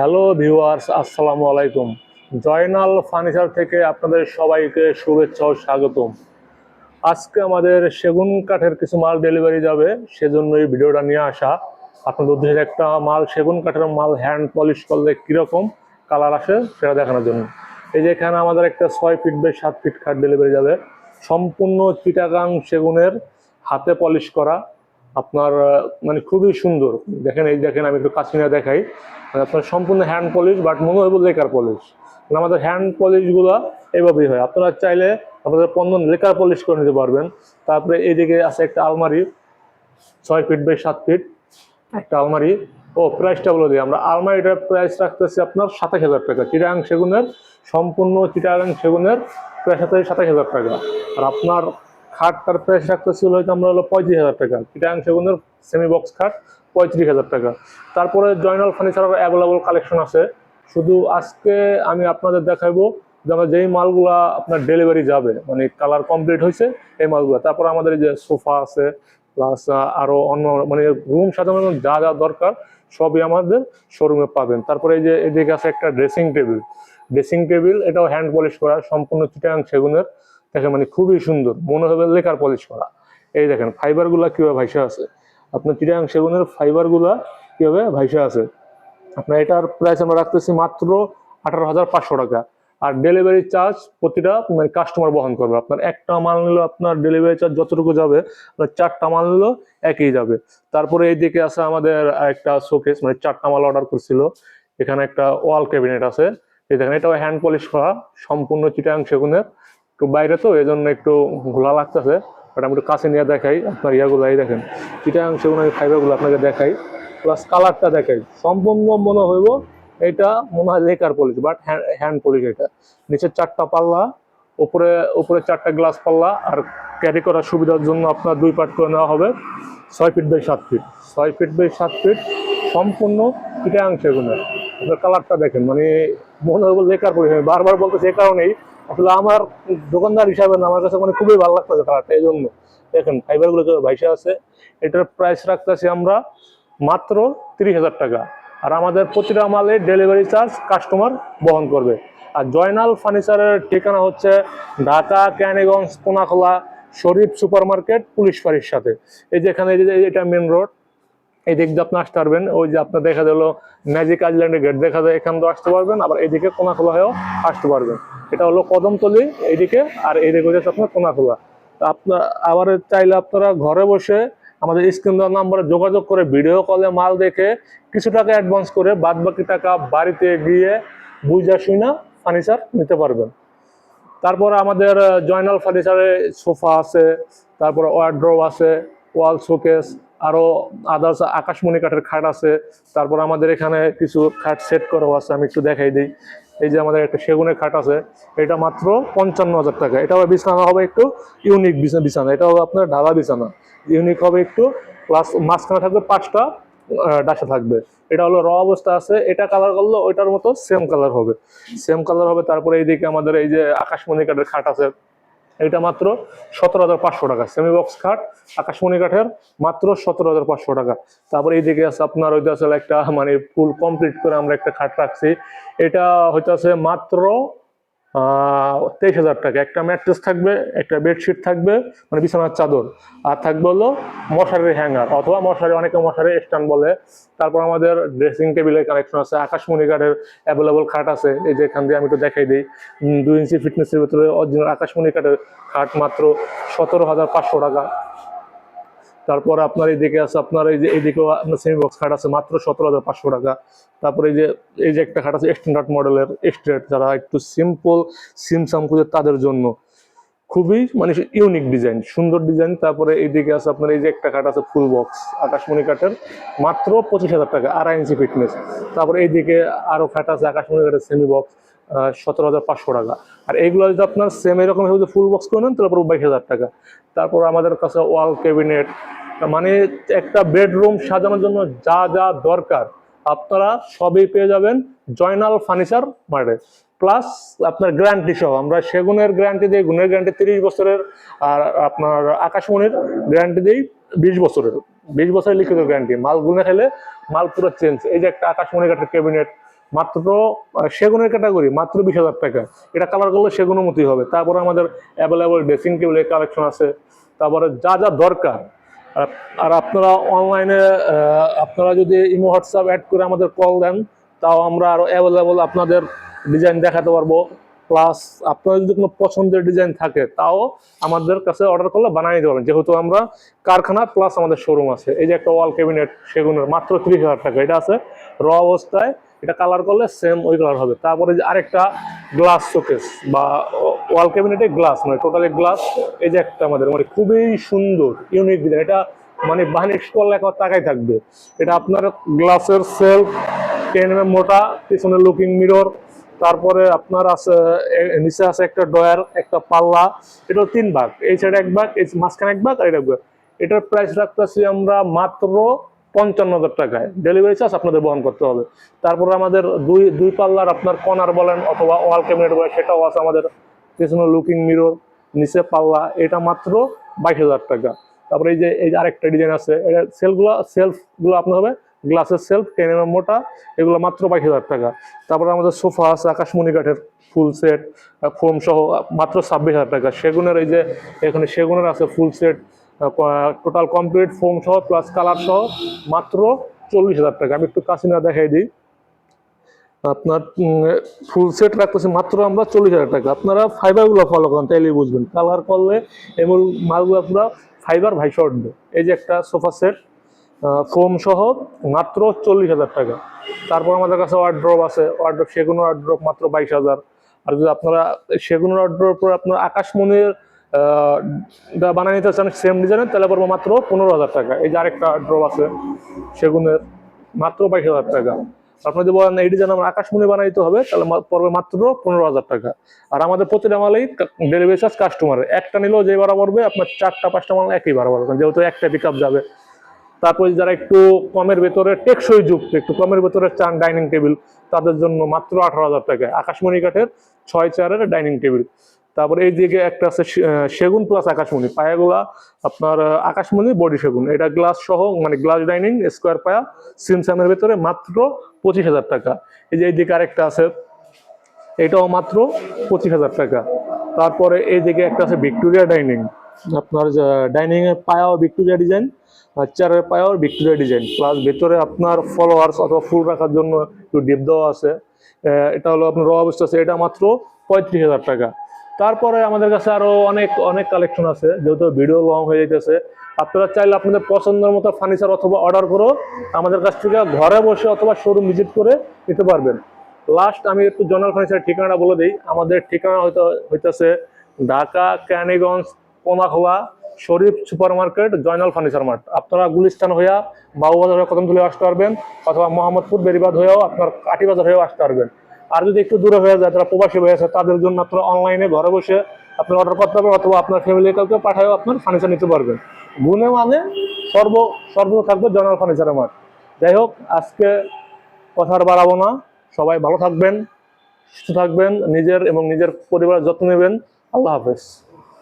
Hello viewers আসসালামু আলাইকুম। Joynal furniture থেকে আপনাদের সবাইকে শুভেচ্ছা ও স্বাগতম। আজকে আমাদের সেগুন কাঠের কিছু মাল ডেলিভারি যাবে, সেজন্য এই ভিডিওটা নিয়ে আসা। আপনাদের উদ্দেশ্যে একটা মাল, সেগুন কাঠের মাল হ্যান্ড পলিশ করলে কীরকম কালার আসে সেটা দেখানোর জন্য। এই যে এখানে আমাদের একটা ছয় ফিট বাই সাত ফিট কাঠ ডেলিভারি যাবে। সম্পূর্ণ চিটাগাং সেগুনের হাতে পলিশ করা। আপনার মানে খুবই সুন্দর। দেখেন, এই দেখেন, আমি একটু কাছে নিয়ে দেখাই। মানে আপনার সম্পূর্ণ হ্যান্ড পলিশ বাট মনে হয় লেকার পলিশ মানে আমাদের হ্যান্ড পলিশগুলো এভাবেই হয়। আপনারা চাইলে আপনাদের পণ্য লেকার পলিশ করে নিতে পারবেন। তারপরে এইদিকে আছে একটা আলমারি, ছয় ফিট বাই সাত ফিট। একটা আলমারি। ও প্রাইসটা বলে দিই আমরা। আলমারিটার প্রাইস রাখতেছি আপনার সাতাশ হাজার টাকা। চিটাগাং সেগুনের, সম্পূর্ণ চিটাগাং সেগুনের, প্রায় রাখতেছি সাতাশ হাজার টাকা। আর আপনার খাটটার প্রাইস রাখতেছি হলো হয়তো আমরা হলো পঁয়ত্রিশ হাজার টাকা। চিটাগাং সেগুনের সেমি বক্স খাট, পঁয়ত্রিশ হাজার টাকা। তারপরে জয়নাল ফার্নিচারের অ্যাভেলেবল কালেকশন আছে। শুধু আজকে আমি আপনাদের দেখাবো যে আমরা যেই মালগুলা আপনার ডেলিভারি যাবে মানে কালার কমপ্লিট হয়েছে এই মালগুলো। তারপর আমাদের যে সোফা আছে প্লাস আরও অন্য মানে রুম সাধারণত যা যা দরকার, সবই আমাদের শোরুমে পাবেন। তারপরে এই যে এদিকে আছে একটা ড্রেসিং টেবিল ড্রেসিং টেবিল এটাও হ্যান্ড পলিশ করা, সম্পূর্ণ চিটাং সেগুনের। দেখে মানে খুবই সুন্দর মনে হবে লেকার পলিশ করা। এই দেখেন ফাইবারগুলা কীভাবে ভাইসা আছে? আপনার চিটাং সেগুনের ফাইবারগুলা কীভাবে ভাইসা আছে? আপনার এটার প্রাইস আমরা রাখতেছি মাত্র আঠারো হাজার পাঁচশো টাকা। আর ডেলিভারি চার্জ প্রতিটা মানে কাস্টমার বহন করবে। আপনার একটা মাল নিলেও আপনার ডেলিভারি চার্জ যতটুকু যাবে, আপনার চারটা মাল নিলেও একই যাবে। তারপরে এই দিকে আছে আমাদের একটা শোকেস মানে চারটা মাল অর্ডার করছিল। এখানে একটা ওয়াল ক্যাবিনেট আছে। এই দেখেন, এটাও হ্যান্ড পলিশ করা, সম্পূর্ণ চিটাং সেগুনের। একটু বাইরে তো এই জন্য একটু ঘোলা লাগতেছে। বাট আমি একটু কাছে নিয়ে দেখাই, আপনার ইয়াগুলো এই দেখেন। চিটাং সেগুনের ফাইবারগুলো আপনাকে দেখাই প্লাস কালারটা দেখাই। সম্পূর্ণ মনে হইব এটা মনে হয় lacquer polish but hand polish এটা। নিচের চারটা পাল্লা, উপরে উপরে চারটা গ্লাস পাল্লা, আর ক্যারি করার সুবিধার জন্য আপনার দুই পার্ট করে নেওয়া হবে। ছয় ফিট বাই সাত ফিট ছয় ফিট বাই সাত ফিট সম্পূর্ণ চিটাং সেগুনের আপনার কালারটা দেখেন মানে মনে হবে লেকার পলিশ বারবার বলতেছি, এ কারণেই আসলে আমার দোকানদার হিসাবে না, আমার কাছে মানে খুবই ভালো লাগতেছে কালারটা এই জন্য। দেখেন ফাইবারগুলো ভাইসে আছে, এটার প্রাইস রাখতেছি আমরা মাত্র তিরিশ হাজার টাকা। আর আমাদের প্রতিটা মালে ডেলিভারি চার্জ কাস্টমার বহন করবে। আর জয়নাল ফার্নিচারের ঠিকানা হচ্ছে Dhaka Keraniganj Konakhola, Sharif super market police ফাঁড়ির সাথে। এই যে এখানে এটা মেন রোড এই দিক দিয়ে আপনি আসতে পারবেন। ওই যে আপনার দেখা গেলো ম্যাজিক আইল্যান্ডের গেট দেখা যায়, এখান দিয়ে আসতে পারবেন। আবার এইদিকে কোনাখোলা হয়েও আসতে পারবেন। এটা হলো কদমতলি এইদিকে, আর এইদিকে হচ্ছে আপনার কোনাখোলা আপনার আবার চাইলে আপনারা ঘরে বসে আমাদের স্ক্রিন দেওয়ার নাম্বারে যোগাযোগ করে ভিডিও কলে মাল দেখে কিছু টাকা অ্যাডভান্স করে বাদ বাকি টাকা বাড়িতে গিয়ে বুঝা শুনা ফার্নিচার নিতে পারবেন। তারপর আমাদের জয়নাল ফার্নিচারে সোফা আছে, তারপর ওয়ার্ড্রোব আছে ওয়াল শোকেস আরও আদার্স আকাশমণি কাঠের খাট আছে। তারপর আমাদের এখানে কিছু খাট সেট করাও আছে, আমি একটু দেখাই দিই। এই যে আমাদের একটা সেগুনের খাট আছে, এটা মাত্র পঞ্চান্ন হাজার টাকা। এটা বিছানা হবে একটু ইউনিক বিছানা। এটা হবে আপনার ঢালা বিছানা। ইউনিক হবে একটু প্লাস মাঝখানে থাকবে পাঁচটা ডাসা থাকবে। এটা হলো র অবস্থা আছে। এটা কালার করলে ওইটার মতো সেম কালার হবে। সেম কালার হবে। তারপরে এইদিকে আমাদের এই যে আকাশমণি কাঠের খাট আছে। এটা মাত্র সতেরো হাজার পাঁচশো টাকা। সেমি বক্স খাট আকাশমণি কাঠের মাত্র সতেরো হাজার পাঁচশো টাকা। তারপরে এইদিকে আছে আপনার হইতে আসলে একটা মানে ফুল কমপ্লিট করে আমরা একটা খাট রাখছি। এটা হইতে আছে মাত্র তেইশ হাজার টাকা। একটা ম্যাট্রেস থাকবে, একটা বেডশিট থাকবে মানে বিছানার চাদর। আর থাকবে হলো মশারির হ্যাঙ্গার, অথবা মশারি, অনেকে মশারি স্ট্যান্ড বলে। তারপর আমাদের ড্রেসিং টেবিলের কানেকশন আছে আকাশমণি কাঠের অ্যাভেলেবল খাট আছে। এই যে এখান দিয়ে আমি একটু দেখাই দিই। দুই ইঞ্চি ফিটনেসের ভিতরে অরিজিনাল আকাশমণি কাঠের খাট মাত্র সতেরো হাজার পাঁচশো টাকা। তারপর আপনার এইদিকে আছে, আপনার এই যে এইদিকেও আপনার সেমি বক্স খাট আছে, মাত্র সতেরো হাজার পাঁচশো টাকা। তারপরে এই যে এই যে একটা খাট আছে স্ট্যান্ডার্ড মডেলের স্ট্রেট যারা একটু সিম্পল সিমসাম খুঁজে তাদের জন্য। খুবই মানে ইউনিক ডিজাইন সুন্দর ডিজাইন তারপরে এইদিকে আছে আপনার এই যে একটা খাট আছে ফুল বক্স আকাশমণি কাঠের মাত্র পঁচিশ হাজার টাকা, আড়াই ইঞ্চি ফিটনেস তারপরে এইদিকে আরও খাট আছে, আকাশমণি কাঠের সেমি বক্স সতেরো হাজার পাঁচশো টাকা। আর এইগুলো যদি আপনার সেম এরকম ভাবে ফুল বক্স করে নেন, তাহলে বাইশ হাজার টাকা। তারপর আমাদের কাছে ওয়াল ক্যাবিনেট মানে একটা বেডরুম সাজানোর জন্য যা যা দরকার, আপনারা সবই পেয়ে যাবেন জয়নাল ফার্নিচার মার্টে প্লাস আপনার গ্যারান্টি সহ, আমরা সেগুনের গ্যারান্টি দিই, গুণের গ্যারান্টি তিরিশ বছরের, আর আপনার আকাশমণির গ্যারান্টি দিই বিশ বছরের। বিশ বছরের লিখিত গ্যারান্টি মাল গুনে খেলে মাল পুরো চেঞ্জ এই যে একটা আকাশমণি কাঠের ক্যাবিনেট মাত্র সেগুনের ক্যাটাগরি মাত্র বিশ হাজার টাকা। এটা কালার করলে সেগুনের মতোই হবে। তারপরে আমাদের অ্যাভেলেবল ড্রেসিং টেবিলের কালেকশন আছে। তারপরে যা যা দরকার। আর- আপনারা অনলাইনে আপনারা যদি ইমো, হোয়াটসঅ্যাপ অ্যাড করে আমাদের কল দেন, তাও আমরা আরও অ্যাভেলেবল আপনাদের ডিজাইন দেখাতে পারব। প্লাস আপনার যদি কোনো পছন্দের ডিজাইন থাকে, তাও আমাদের কাছে অর্ডার করলে বানিয়ে দিতে পারবেন। যেহেতু আমরা কারখানা প্লাস আমাদের শোরুম আছে। এই যে একটা ওয়াল ক্যাবিনেট সেগুনের মাত্র ত্রিশ হাজার টাকা। এটা আছে র অবস্থায় এটা কালার করলে সেম ওই কালার হবে। তারপরে যে আরেকটা গ্লাস শোকেস বা ওয়াল ক্যাবিনেটে গ্লাস মানে টোটালি গ্লাস এই যে একটা আমাদের মানে খুবই সুন্দর ইউনিক ডিজাইন এটা মানে বাহিনীর করলে একবার তাকাই থাকবে। এটা আপনার গ্লাসের সেলফ টেন এম মোটা, পিছনে লুকিং মিরর তারপরে আপনার আছে নিচে আছে একটা ডয়ার একটা পাল্লা এটা তিন ভাগ। এই সাইডে এক ভাগ, এই মাঝখানে এক ভাগ, আর এটা এটার প্রাইস রাখতেছি আমরা মাত্র পঞ্চান্ন হাজার টাকায় ডেলিভারি চার্জ আপনাদের বহন করতে হবে। তারপরে আমাদের দুই দুই পাল্লার আপনার কর্নার বলেন অথবা ওয়াল ক্যাবিনেট বলেন, সেটাও আছে আমাদের পেছনে লুকিং মিরর নিচে পাল্লা, এটা মাত্র বাইশ হাজার টাকা। তারপরে এই যে, এই আরেকটা ডিজাইন আছে, এটা সেলগুলো সেলফগুলো আপনার হবে গ্লাসের সেলফ টেন এম মোটা, এগুলো মাত্র বাইশ হাজার টাকা। তারপরে আমাদের সোফা আছে, আকাশমণি কাঠের ফুল সেট ফোম সহ, মাত্র ছাব্বিশ হাজার টাকা। সেগুনের এই যে, এখানে সেগুনের আছে full set total complete foam সহ প্লাস কালার সহ মাত্র চল্লিশ হাজার টাকা। আমি একটু কাছে না দেখাই দিই। আপনার ফুল সেট রাখতেছি মাত্র আমরা চল্লিশ হাজার টাকা। আপনারা ফাইবারগুলো ফলো করেন, তাইলেই বুঝবেন। কালার করলে এবং মালগুলো আপনারা ফাইবার ভাই উঠবে। এই যে একটা সোফা সেট ফোম সহ মাত্র চল্লিশ হাজার টাকা। তারপর আমাদের কাছে ওয়ার্ড্রপ আছে। ওয়ার্ড্রপ সেগুনের ওয়ার্ড্রপ মাত্র বাইশ হাজার। আর যদি আপনারা, সেগুনের ওয়ার্ড্রপ আপনার আকাশমণির বানিয়ে নিতে চান সেম ডিজাইনের তাহলে পড়বে মাত্র পনেরো হাজার টাকা। এই যে আরেকটা ড্রপ আছে, সেগুনের মাত্র বাইশ হাজার টাকা। আপনি যদি বলেন, এই ডিজাইন আমার আকাশমণি বানাইতে হবে তাহলে পড়বে মাত্র পনেরো হাজার টাকা। আর আমাদের প্রতিটা মালেই ডেলিভারি চার্জ কাস্টমারের একটা নিলেও যে ভাড়া পড়বে, আপনার চারটা, পাঁচটা মাল একই ভাড়া পড়বে। যেহেতু একটা পিক যাবে। তারপরে যারা একটু কমের ভেতরে, টেকসই যুক্ত, একটু কমের ভেতরে চান ডাইনিং টেবিল তাদের জন্য মাত্র আঠারো হাজার টাকা। আকাশমণি কাঠের ছয় চেয়ারের ডাইনিং টেবিল তারপরে এই দিকে একটা আছে সেগুন প্লাস আকাশমণি। পায়াগুলা আপনার আকাশমণি, বডি সেগুন। এটা গ্লাস সহ মানে গ্লাস ডাইনিং স্কোয়ার পায়া, সিমসামের ভেতরে মাত্র পঁচিশ হাজার টাকা। এই যে এই দিকে আরেকটা আছে, এটাও মাত্র পঁচিশ হাজার টাকা। তারপরে এই দিকে একটা আছে ভিক্টোরিয়া ডাইনিং আপনার ডাইনিং এর পায়াও ভিক্টোরিয়া ডিজাইন চেয়ারের পায়াও ভিক্টোরিয়া ডিজাইন প্লাস ভেতরে আপনার ফলোয়ার্স অথবা ফুল রাখার জন্য একটু ডিপ দেওয়া আছে। এটা হলো আপনার র অবস্থা আছে, এটা মাত্র পঁয়ত্রিশ হাজার টাকা। তারপরে আমাদের কাছে আরও অনেক অনেক কালেকশন আছে, যেহেতু ভিডিও লং হয়ে যেতেছে আপনারা চাইলে আপনাদের পছন্দের মতো ফার্নিচার অথবা অর্ডার করো আমাদের কাছ থেকে ঘরে বসে অথবা শোরুম ভিজিট করে নিতে পারবেন। লাস্ট আমি একটু জনাল ফার্নিচারের ঠিকানাটা বলে দিই। আমাদের ঠিকানা হয়তো, হইতেছে Dhaka Keraniganj Konakhola Sharif super market Joynal furniture mart আপনারা গুলিস্তান হইয়া বাবুবাজার হয়ে কদমতলি আসতে পারবেন, অথবা মোহাম্মদপুর বেরিবাদ হয়েও আপনার কাটিবাজার হয়েও আসতে পারবেন। আর যদি একটু দূরে হয়ে যায়, যারা প্রবাসী হয়ে আছে, তাদের জন্য আপনারা অনলাইনে ঘরে বসে আপনি অর্ডার করতে পারবেন অথবা আপনার ফ্যামিলি কাউকে পাঠায়ও আপনার ফার্নিচার নিতে পারবেন। গুণে মানে সর্ব সর্ব থাকবে জনার ফার্নিচারের মাঠ যাই হোক, আজকে কথার বাড়াবো না। সবাই ভালো থাকবেন, সুস্থ থাকবেন, নিজের এবং নিজের পরিবারের যত্ন নেবেন। আল্লাহ হাফেজ।